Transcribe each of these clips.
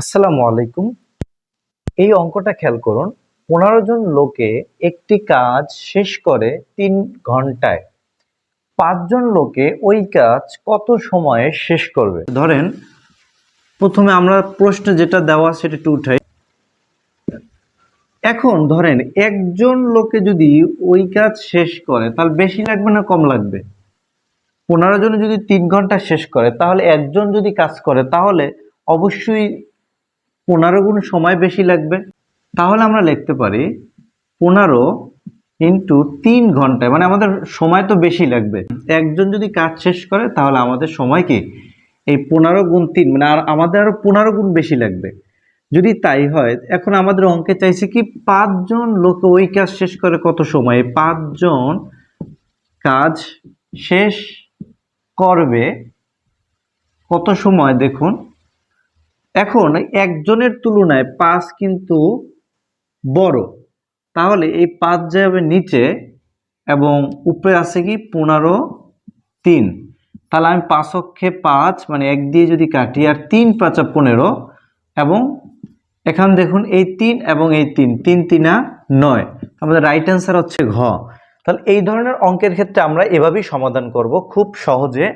আসসালামু আলাইকুম। এই অঙ্কটা খেয়াল করুন, পনেরো জন লোকে একটি কাজ শেষ করে তিন ঘন্টায়। পাঁচজন লোকে ওই কাজ কত সময়ে শেষ করবে? ধরেন, প্রথমে আমরা প্রশ্ন যেটা দেওয়া সেটা একটু উঠাই। এখন ধরেন, একজন লোকে যদি ওই কাজ শেষ করে, তাহলে বেশি লাগবে না কম লাগবে? পনেরো জনে যদি তিন ঘণ্টা শেষ করে, তাহলে একজন যদি কাজ করে, তাহলে অবশ্যই পনেরো গুণ সময় বেশি লাগবে। তাহলে আমরা লিখতে পারি পনেরো ইন্টু তিন ঘন্টায় মানে আমাদের সময় তো বেশি লাগবে। একজন যদি কাজ শেষ করে, তাহলে আমাদের সময় কি? এই পনেরো গুণ তিন মানে আর আমাদের আরও পনেরো গুণ বেশি লাগবে। যদি তাই হয়, এখন আমাদের অঙ্কে চাইছে কি পাঁচজন লোক ওই কাজ শেষ করে কত সময়ে? পাঁচজন কাজ শেষ করবে কত সময়? দেখুন এখন একজনের তুলনায় পাঁচ কিন্তু বড়। তাহলে এই পাঁচ যাবে নিচে এবং উপরে আছে কি পনেরো তিন। তাহলে আমি পাঁচ অক্ষে পাঁচ মানে এক দিয়ে যদি কাটি, আর তিন পাঁচা পনেরো, এবং এখান দেখুন এই তিন এবং এই তিন তিন, তিনা নয়। আমাদের রাইট অ্যান্সার হচ্ছে ঘ। তাহলে এই ধরনের অঙ্কের ক্ষেত্রে আমরা এভাবেই সমাধান করব খুব সহজে।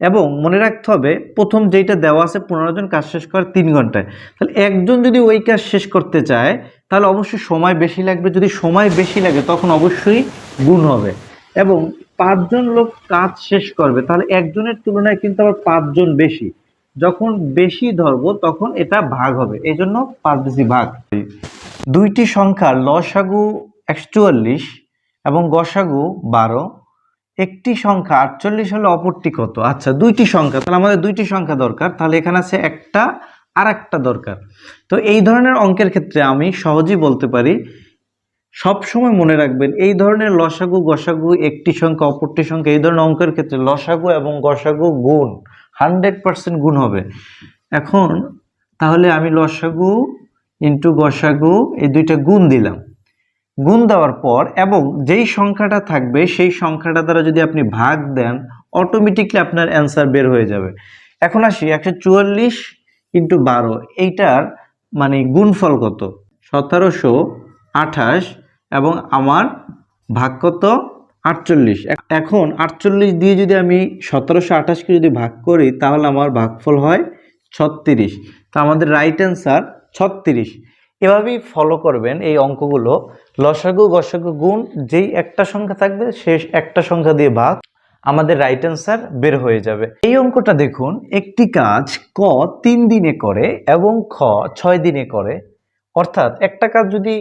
এবং মনে রাখতে হবে, প্রথম যেইটা দেওয়া আছে পনেরো জন কাজ শেষ করার তিন ঘন্টায়। তাহলে একজন যদি ওই কাজ শেষ করতে চায়, তাহলে অবশ্যই সময় বেশি লাগবে। যদি সময় বেশি লাগে, তখন অবশ্যই গুণ হবে। এবং পাঁচজন লোক কাজ শেষ করবে, তাহলে একজনের তুলনায় কিন্তু আবার পাঁচজন বেশি। যখন বেশি ধরবো, তখন এটা ভাগ হবে। এই জন্য পাঁচ বেশি ভাগ। দুইটি সংখ্যার, লসাগু একশো চুয়াল্লিশ এবং গসাগু বারো। একটি সংখ্যা আটচল্লিশ হলে অপরটি কত? আচ্ছা দুইটি সংখ্যা, তাহলে আমাদের দুইটি সংখ্যা দরকার, তাহলে এখানে আছে একটা আর একটা দরকার। তো এই ধরনের অঙ্কের ক্ষেত্রে আমি সহজেই বলতে পারি সব সময় মনে রাখবেন, এই ধরনের লসাগু, গসাগু, একটি সংখ্যা, অপরটি সংখ্যা, এই ধরনের অঙ্কের ক্ষেত্রে লসাগু এবং গসাগু গুণ, হান্ড্রেড পার্সেন্ট গুণ হবে। এখন, তাহলে আমি লসাগু ইন্টু গসাগু, এই দুইটা গুণ দিলাম। গুণ দেওয়ার পর এবং যেই সংখ্যাটা থাকবে, সেই সংখ্যাটা দ্বারা যদি আপনি ভাগ দেন অটোমেটিকলি আপনার অ্যান্সার বের হয়ে যাবে। এখন আসি, একশো চুয়াল্লিশ ইন্টু বারো, এইটার মানে গুণফল কত? সতেরোশো আঠাশ এবং আমার ভাগ কত? আটচল্লিশ। এখন আটচল্লিশ দিয়ে যদি আমি সতেরোশো আঠাশকে যদি ভাগ করি, তাহলে আমার ভাগফল হয় ছত্রিশ। তো আমাদের রাইট অ্যান্সার ছত্রিশ। এভাবেই ফলো করবেন এই অঙ্কগুলো। লসাগু, গসাগু গুণ যেই একটা সংখ্যা থাকবে, শেষ একটা সংখ্যা দিয়ে ভাগ আমাদের রাইট অ্যান্সার বের হয়ে যাবে। এই অঙ্কটা দেখুন, একটি কাজ ক তিন দিনে করে এবং খ ছয় দিনে করে। অর্থাৎ একটা কাজ যদি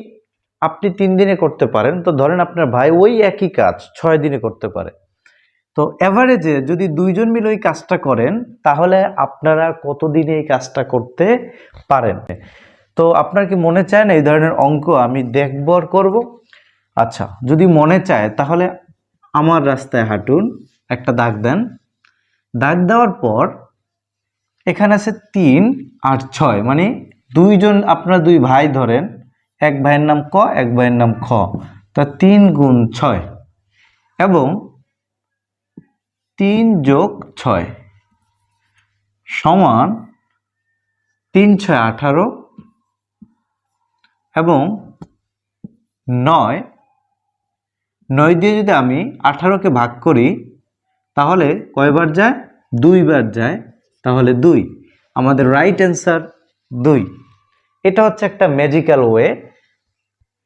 আপনি তিন দিনে করতে পারেন, তো ধরেন আপনার ভাই ওই একই কাজ ছয় দিনে করতে পারে। তো অ্যাভারেজে যদি দুইজন মিলে ওই কাজটা করেন, তাহলে আপনারা কত দিনে এই কাজটা করতে পারেন? তো আপনার কি মনে চায় না এই ধরনের অঙ্ক আমি দেখব আর করব? আচ্ছা যদি মনে চায়, তাহলে আমার রাস্তায় হাঁটুন, একটা দাগ দেন। দাগ দেওয়ার পর এখানে আছে তিন আর ছয় মানে দুইজন আপনার দুই ভাই ধরেন, এক ভাইয়ের নাম ক, এক ভাইয়ের নাম খ, তা তিন গুণ ছয়, এবং তিন যোগ ছয় সমান তিন ছয় আঠারো এবং নয় নয় দিয়ে যদি আমি আঠারোকে ভাগ করি, তাহলে কয়বার যায়? দুইবার যায়। তাহলে দুই। আমাদের রাইট অ্যান্সার দুই। এটা হচ্ছে একটা ম্যাজিক্যাল ওয়ে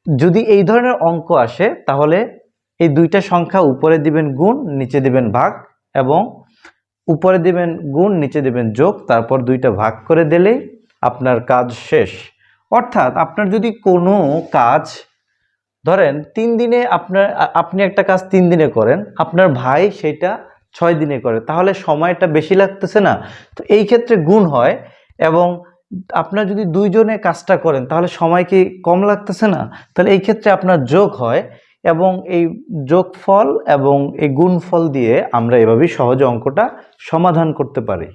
যদি এই ধরনের অঙ্ক আসে, তাহলে এই দুইটা সংখ্যা উপরে দিবেন গুণ, নিচে দিবেন ভাগ, এবং উপরে দিবেন গুণ, নিচে দিবেন যোগ, তারপর দুইটা ভাগ করে দিলেই আপনার কাজ শেষ। অর্থাৎ আপনার যদি কোনো কাজ, ধরেন তিন দিনে আপনার আপনি একটা কাজ তিন দিনে করেন, আপনার ভাই সেটা ছয় দিনে করে, তাহলে সময়টা বেশি লাগতেছে না। তো এই ক্ষেত্রে গুণ হয় এবং আপনার যদি দুইজনে কাজটা করেন, তাহলে সময় কি কম লাগতেছে না? তাহলে এই ক্ষেত্রে আপনার যোগ হয় এবং এই যোগফল এবং এই গুণফল দিয়ে আমরা এভাবেই সহজে অঙ্কটা সমাধান করতে পারি।